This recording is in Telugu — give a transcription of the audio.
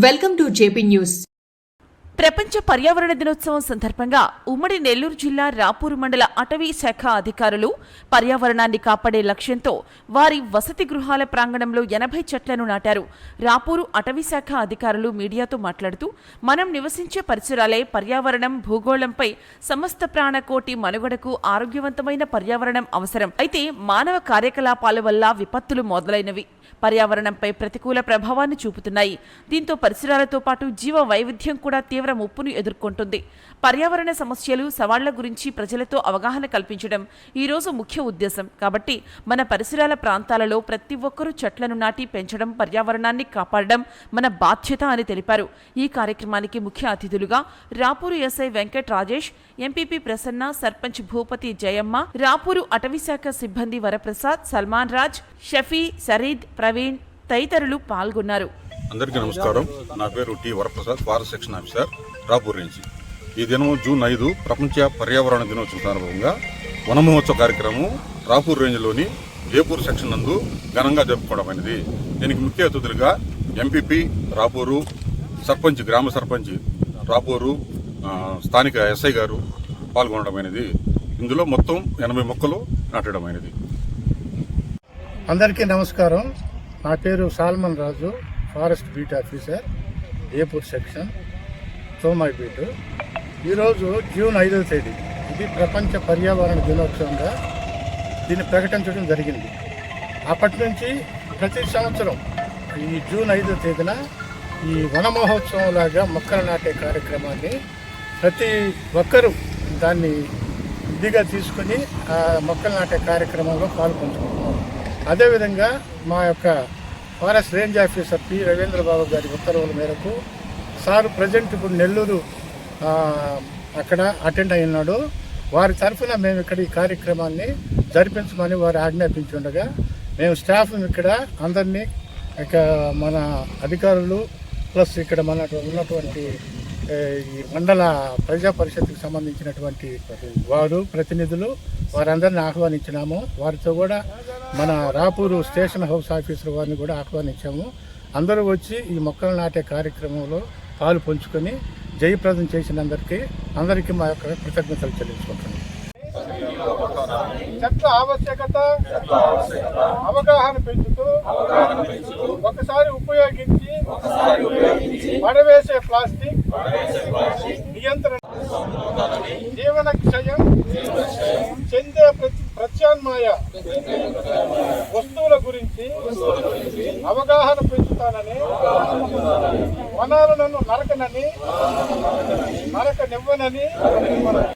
వెల్కమ్ టు జేపీ న్యూస్ ప్రపంచ పర్యావరణ దినోత్సవం సందర్భంగా ఉమ్మడి నెల్లూరు జిల్లా రాపూరు మండల అటవీ శాఖ అధికారులు పర్యావరణాన్ని కాపాడే లక్ష్యంతో వారి వసతి గృహాల ప్రాంగణంలో ఎనభై చెట్లను నాటారు. రాపూరు అటవీ శాఖ అధికారులు మీడియాతో మాట్లాడుతూ మనం నివసించే పరిసరాలే పర్యావరణం భూగోళంపై సమస్త ప్రాణకోటి మనుగడకు ఆరోగ్యవంతమైన పర్యావరణం అవసరం. అయితే మానవ కార్యకలాపాల వల్ల విపత్తులు మొదలైనవి. పర్యావరణంపై ప్రతికూల ప్రభావాన్ని చూపుతున్నాయి. దీంతో పరిసరాలతో పాటు జీవ వైవిధ్యం కూడా తీవ్ర ముప్పును ఎదుర్కొంటుంది. పర్యావరణ సమస్యలు సవాళ్ళ గురించి ప్రజలతో అవగాహన కల్పించడం ఈ రోజు ముఖ్య ఉద్దేశం. కాబట్టి మన పరిసరాల ప్రాంతాలలో ప్రతి ఒక్కరూ చెట్లను నాటి పెంచడం పర్యావరణాన్ని కాపాడడం మన బాధ్యత అని తెలిపారు. ఈ కార్యక్రమానికి ముఖ్య అతిథులుగా రాపూరు ఎస్ఐ వెంకట్ రాజేష్ ఎంపీపీ ప్రసన్న సర్పంచ్ భూపతి జయమ్మ రాపూరు అటవీశాఖ సిబ్బంది వరప్రసాద్ సల్మాన్ రాజ్ షఫీ సరీద్ ప్రవీణ్ తదితరులు పాల్గొన్నారు. అందరికీ నమస్కారం. నా పేరు T Varaprasad forest section officer Rapur నుంచి. ఈ దినం జూన్ ఐదు ప్రపంచ పర్యావరణ దినోత్సవం సందర్భంగా వన మహోత్సవ కార్యక్రమం రాపూర్ రేంజ్లోని జైపూర్ సెక్షన్ నందు ఘనంగా జరుపుకోవడమైనది దీనికి ముఖ్య అతిథులుగా ఎంపీపీ రాపూరు సర్పంచ్ గ్రామ సర్పంచ్ రాపూరు స్థానిక ఎస్ఐ గారు పాల్గొనడమైనది ఇందులో మొత్తం ఎనభై మొక్కలు నాటడమైనది అందరికీ నమస్కారం. నా పేరు Solomon Raju. Forest beat officer Epur section సోమాయి ఈరోజు జూన్ ఐదవ తేదీ ఇది ప్రపంచ పర్యావరణ దినోత్సవంగా దీన్ని ప్రకటించడం జరిగింది. అప్పటి నుంచి ప్రతి సంవత్సరం ఈ జూన్ ఐదవ తేదీన ఈ వన మహోత్సవం లాగా మొక్కలు నాటే కార్యక్రమాన్ని ప్రతి ఒక్కరూ దాన్ని ఇదిగా తీసుకుని ఆ మొక్కలు నాటే కార్యక్రమంలో పాల్పంచుకుంటున్నాం. అదేవిధంగా మా యొక్క forest range officer P Ravindrababu గారి ఉత్తర్వుల మేరకు సార్ ప్రజెంట్ ఇప్పుడు నెల్లూరు అక్కడ అటెండ్ అయి ఉన్నాడు వారి తరఫున మేము ఇక్కడ ఈ కార్యక్రమాన్ని జరిపించమని వారు ఆజ్ఞాపించి ఉండగా మేము స్టాఫ్ ఇక్కడ అందరినీ ఇక మన అధికారులు ప్లస్ ఇక్కడ మన ఉన్నటువంటి ఈ మండల ప్రజా పరిషత్కి సంబంధించినటువంటి వారు ప్రతినిధులు వారందరిని ఆహ్వానించినాము. వారితో కూడా మన రాపూరు స్టేషన్ హౌస్ ఆఫీసర్ వారిని కూడా ఆహ్వానించాము. అందరూ వచ్చి ఈ మొక్కలు నాటే కార్యక్రమంలో పాలు పంచుకొని జయప్రదం చేసినందరికీ అందరికీ మా యొక్క కృతజ్ఞతలు చెల్లించుకుంటున్నాం. చెట్ల ఆవశ్యకత అవగాహన పెంచుతూ ఒకసారి ఉపయోగించి పడవేసే ప్లాస్టిక్ ప్రత్యామ్నాయ వస్తువుల గురించి అవగాహన పెంచుతానని వనాలను నరకనని నరకనివ్వనని